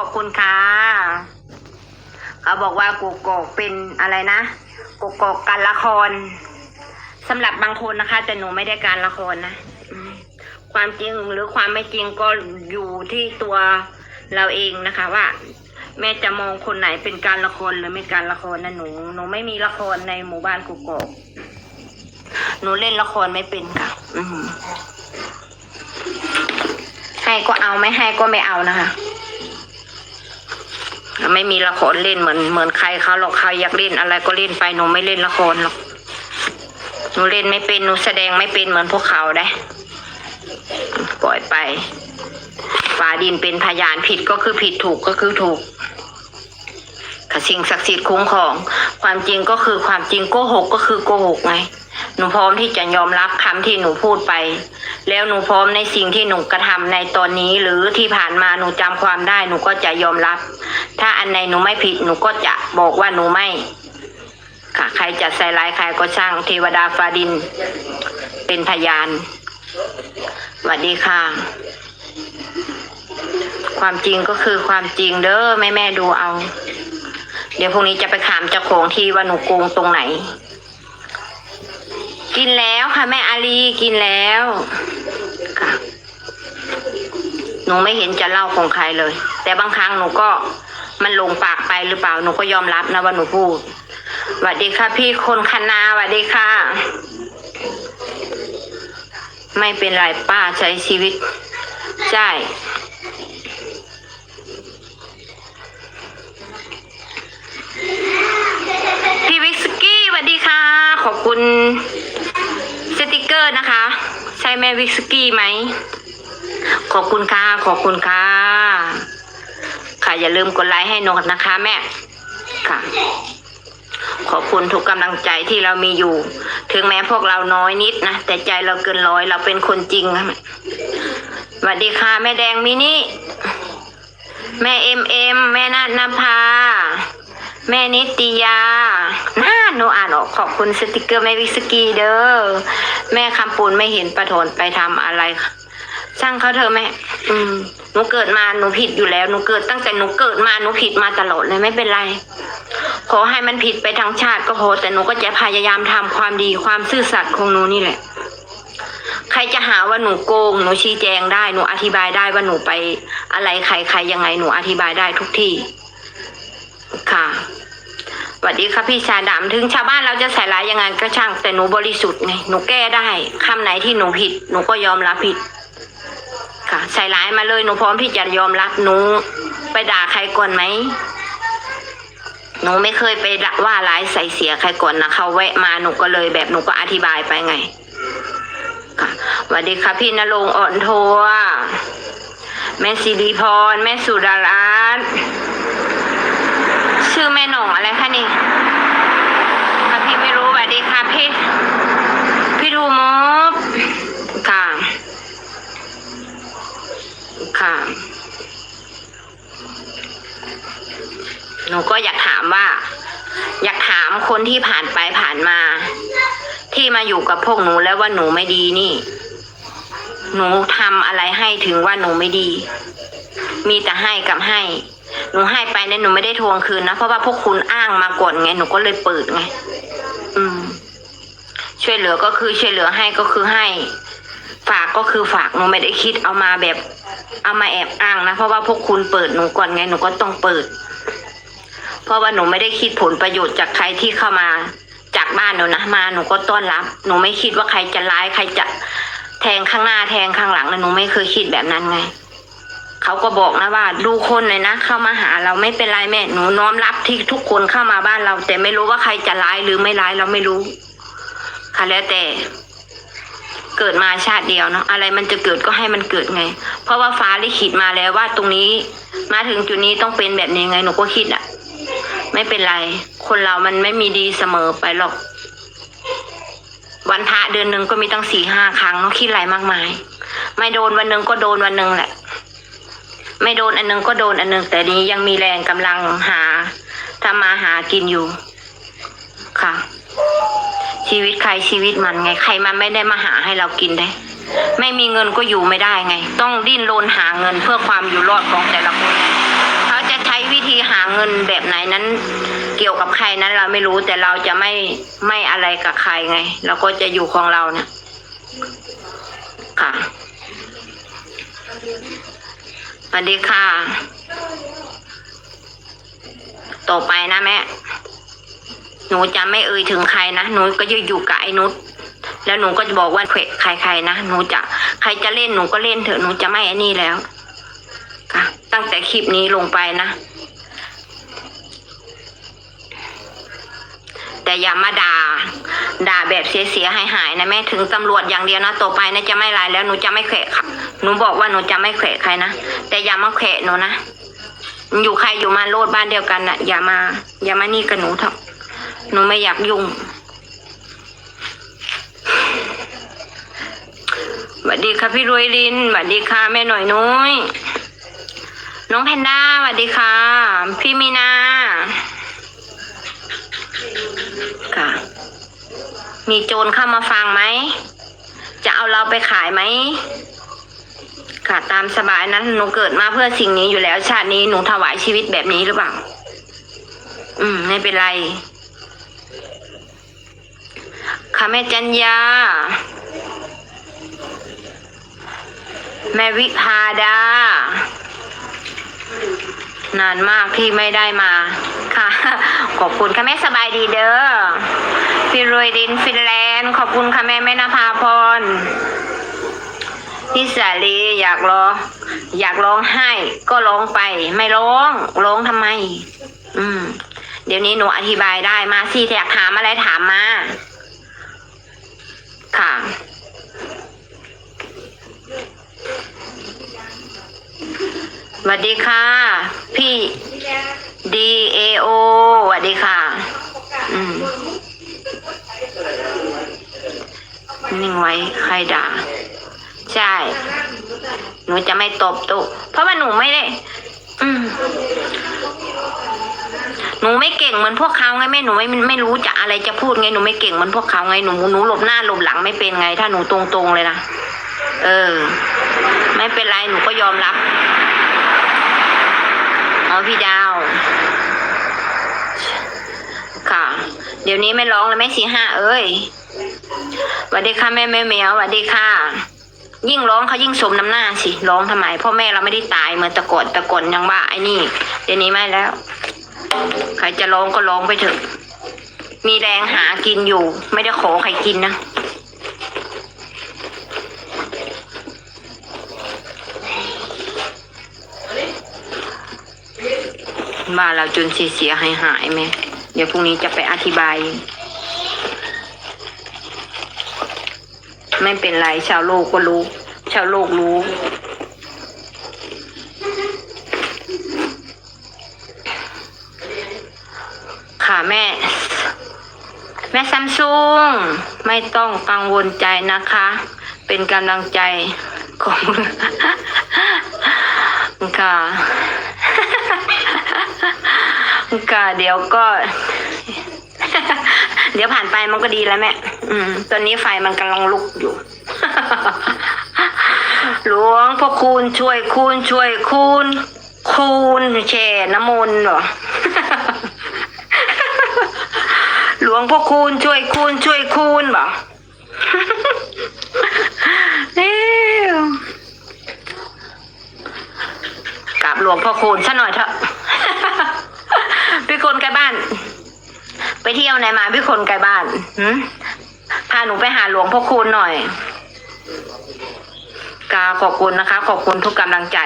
ขอบคุณค่ะ เขาบอกว่ากูกอกเป็นอะไรนะกูกอกการละครสำหรับบางคนนะคะ แต่หนูไม่ได้การละครนะความจริงหรือความไม่จริงก็อยู่ที่ตัวเราเองนะคะว่า แม่จะมองคนไหนเป็นการละครหรือไม่การละครนะหนูหนูไม่มีละครในหมู่บ้านกูกอกหนูเล่นละครไม่เป็นค่ะ อืให้ก็เอาไม่ให้ก็ไม่เอานะคะ ไม่มีละครเล่นเหมือนเหมือนใครเขาหรอกใครอยากเล่นอะไรก็เล่นไปหนูไม่เล่นละครหรอกหนูเล่นไม่เป็นหนูแสดงไม่เป็นเหมือนพวกเขาได้ปล่อยไปฝ่าดินเป็นพยานผิดก็คือผิดถูกก็คือถูกค่ะสิ่งศักดิ์สิทธิ์คุ้มครอง ความจริงก็คือความจริงโกหกก็คือโกหกไง หนูพร้อมที่จะยอมรับคำที่หนูพูดไป แล้วหนูพร้อมในสิ่งที่หนูกระทำในตอนนี้ หรือที่ผ่านมาหนูจำความได้หนูก็จะยอมรับ ถ้าอันไหนหนูไม่ผิดหนูก็จะบอกว่าหนูไม่ ค่ะ ใครจะใส่ร้ายใครก็ช่างเทวดาฟ้าดิน เป็นพยานสวัสดีค่ะ ความจริงก็คือความจริงเด้อแม่แม่ดูเอา เดี๋ยวพรุ่งนี้จะไปถามเจ้าของที่ว่าหนูโกงตรงไหน กินแล้วค่ะ แม่อาลีกินแล้วค่ะหนูไม่เห็นจะเล่าของใครเลย แต่บางครั้งหนูก็มันลงปากไปหรือเปล่าหนูก็ยอมรับนะว่าหนูพูดสวัสดีค่ะ พี่คนคณาสวัสดีค่ะ ไม่เป็นไรป้าใช้ชีวิตใช่ พี่วิกสกี้สวัสดีค่ะ ขอบคุณสติกเกอร์นะคะ ใช่ แม่วิกสกี้ไหม ขอบคุณค่ะ ขอบคุณค่ะ ค่ะอย่าลืมกดไลค์ให้นกนะคะ แม่ ค่ะ ขอบคุณทุกกำลังใจที่เรามีอยู่ ถึงแม้พวกเราน้อยนิดนะ แต่ใจเราเกินร้อยเราเป็นคนจริงนะสวัสดีค่ะ แม่แดงมินิแม่เอ็มเอ็มแม่นาฏนภา แม่นิตยาน่าหนูอ่านออกขอบคุณสติกเกอร์แม่วิสกี้เด้อ แม่คำปูนไม่เห็นประโถนไปทำอะไร ช่างเขาเถอแม่ อืม หนูเกิดมาหนูผิดอยู่แล้ว หนูเกิดตั้งแต่หนูเกิดมาหนูผิดมาตลอดเลยไม่เป็นไร ขอให้มันผิดไปทั้งชาติก็พอแต่หนูก็จะพยายามทำความดีความซื่อสัตย์ของหนูนี่แหละใครจะหาว่าหนูโกงหนูชี้แจงได้หนูอธิบายได้ว่าหนูไปอะไรใครใครยังไงหนูอธิบายได้ทุกที่ สวัสดีค่ะพี่ชาดำถึงชาวบ้านเราจะใส่ร้ายยังไงก็ช่างแต่หนูบริสุทธิ์ไงหนูแก้ได้คำไหนที่หนูผิด หนูก็ยอมรับผิด ค่ะ ใส่ร้ายมาเลยหนูพร้อมที่จะยอมรับหนูไปด่าใครก่อนไหมหนูไม่เคยไปด่าว่าร้ายใส่เสียใครก่อนนะเขาแวะมาหนูก็เลยแบบหนูก็อธิบายไปไง ค่ะสวัสดีค่ะพี่นรงค์อ่อนโทวแม่สิริพร แม่สุดารัตน์ ชื่อแม่หนองอะไรคะนี่ค่ะพี่ไม่รู้สวัสดีค่ะพี่พี่ทูมบค่ะค่ะหนูก็อยากถามว่า อยากถามคนที่ผ่านไปผ่านมา ที่มาอยู่กับพวกหนูแล้วว่าหนูไม่ดีนี่ หนูทำอะไรให้ถึงว่าหนูไม่ดี มีแต่ให้กับให้ หนูให้ไปเนี่ยหนูไม่ได้ทวงคืนนะ เพราะว่าพวกคุณอ้างมาก่อนไง หนูก็เลยเปิดไง อืม ช่วยเหลือก็คือช่วยเหลือให้ก็คือให้ ฝากก็คือฝากหนูไม่ได้คิดเอามาแบบ เอามาแอบอ้างนะ เพราะว่าพวกคุณเปิดหนูก่อนไง หนูก็ต้องเปิด เพราะว่าหนูไม่ได้คิดผลประโยชน์จากใครที่เข้ามาจากบ้านหนูนะมาหนูก็ต้อนรับ หนูไม่คิดว่าใครจะร้ายใครจะแทงข้างหน้าแทงข้างหลังนะหนูไม่เคยคิดแบบนั้นไง เขาก็บอกนะว่าดูคนเลยนะ เข้ามาหาเราไม่เป็นไรแม่หนูน้อมรับที่ทุกคนเข้ามาบ้านเรา แต่ไม่รู้ว่าใครจะร้ายหรือไม่ร้ายเราไม่รู้ ค่ะแล้วแต่เกิดมาชาติเดียวเนาะอะไรมันจะเกิดก็ให้มันเกิดไง เพราะว่าฟ้าลิขิตมาแล้วว่าตรงนี้มาถึงจุดนี้ต้องเป็นแบบนี้ไงหนูก็คิดอะไม่เป็นไร คนเรามันไม่มีดีเสมอไปหรอก วันพระเดือนหนึ่งก็มีตั้งสี่ห้าครั้งเนาะคิดอะไรมากมาย ไม่โดนวันหนึ่งก็โดนวันหนึ่งแหละ ไม่โดนอันหนึงก็โดนอันหนึงแต่นี้ยังมีแรงกำลังหาทำมาหากินอยู่ ค่ะ ชีวิตใครชีวิตมันไง ใครมันไม่ได้มาหาให้เรากินได้ ไม่มีเงินก็อยู่ไม่ได้ไง ต้องดิ้นรนหาเงินเพื่อความอยู่รอดของแต่ละคนถ้วิธีหาเงินแบบไหนนั้น เกี่ยวกับใครนั้นเราไม่รู้แต่เราจะไม่ไม่อะไรกับใครไงเราก็จะอยู่ของเราเนี่ยค่ะ สวัสดีค่ะ ต่อไปนะแม่ หนูจะไม่เอ่ยถึงใครนะ หนูก็จะอยู่กับไอ้นุชแล้วหนูก็จะบอกว่าใครๆนะ หนูจะใครจะเล่นหนูก็เล่นเถอะ หนูจะไม่อันนี้แล้ว ค่ะ ตั้งแต่คลิปนี้ลงไปนะ แต่อย่ามาด่า ด่าแบบเสียๆหายๆนะแม่ ถึงตำรวจอย่างเดียวนะ ต่อไปนะจะไม่ไลน์แล้ว หนูจะไม่แขวะค่ะ หนูบอกว่าหนูจะไม่แขวะใครนะ แต่อย่ามาแขวะหนูนะ อยู่ใครอยู่มาโลดบ้านเดียวกันนะอย่ามา อย่ามานี่กับหนูเถอะหนูไม่อยากยุ่งสวัสดีค่ะพี่รวยลินสวัสดีค่ะแม่หน่อยนุ้ยน้องแพนด้าสวัสดีค่ะ พี่มีนาค่ะ มีโจรเข้ามาฟังไหม จะเอาเราไปขายไหม ค่ะตามสบายนั้นหนูเกิดมาเพื่อสิ่งนี้อยู่แล้ว ชาตินี้หนูถวายชีวิตแบบนี้หรือเปล่า อืม ไม่เป็นไร ค่ะแม่จันยา แม่วิพาดา นานมากที่ไม่ได้มาค่ะ ขอบคุณค่ะแม่สบายดีเด้อพี่รวยดินฟินแลนด์ ขอบคุณค่ะแม่แม่นภาพร พี่สาลีอยากร้องอยากร้องไห้ ก็ร้องไป ไม่ร้องร้องทำไม อืม เดี๋ยวนี้หนูอธิบายได้มาสิอยากถามอะไรถามมา ค่ะ สวัสดีค่ะ พี่ D A O สวัสดีค่ะ อืมนิ่งไว้ใครด่า ใช่ หนูจะไม่ตบตุเพราะว่าหนูไม่ได้ อืมหนูไม่เก่งเหมือนพวกเขาไงแม่หนูไม่ไม่รู้จะอะไรจะพูดไงหนูไม่เก่งเหมือนพวกเขาไงหนูหนูหลบหน้าหลบหลังไม่เป็นไง ถ้าหนูตรงๆเลยนะเออ ไม่เป็นไรหนูก็ยอมรับอ๋อพี่ดาว ค่ะ เดี๋ยวนี้ไม่ร้องแล้วแม่สีห้าเอ้ยสวัสดีค่ะแม่แม่เมียวสวัสดีค่ะ ยิ่งร้องเขายิ่งสมน้ำหน้าสิร้องทำไมพ่อแม่เราไม่ได้ตายเหมือนตะกอนตะกอนยังว่าไอ้นี่เดี๋ยวนี้ไม่แล้ว ใครจะร้องก็ร้องไปเถอะ มีแรงหากินอยู่ ไม่ได้ขอใครกินนะบ้านเราจนเสียหายหายไหมเดี๋ยวพรุ่งนี้จะไปอธิบาย ไม่เป็นไร ชาวโลกก็รู้ ชาวโลกรู้ค่ะแม่ แม่ซัมซุงไม่ต้องกังวลใจนะคะ เป็นกำลังใจของค่ะค่ะเดี๋ยวก็ เดี๋ยวผ่านไปมันก็ดีแล้วแม่ อืม ตอนนี้ไฟมันกำลังลุกอยู่ หลวงพ่อคูณช่วยคูณช่วยคูณคูณแช่น้ำมนต์เหรอ หลวงพ่อคูณช่วยคูณช่วยคูณบ่เอ้วกราบหลวงพ่อคูณซะหน่อยเถอะพี่คนไกลบ้าน ไปเที่ยวไหนมาพี่คนไกลบ้านหืพาหนูไปหาหลวงพ่อคูณหน่อยกาขอบคุณนะคะ ขอบคุณทุกกำลังใจ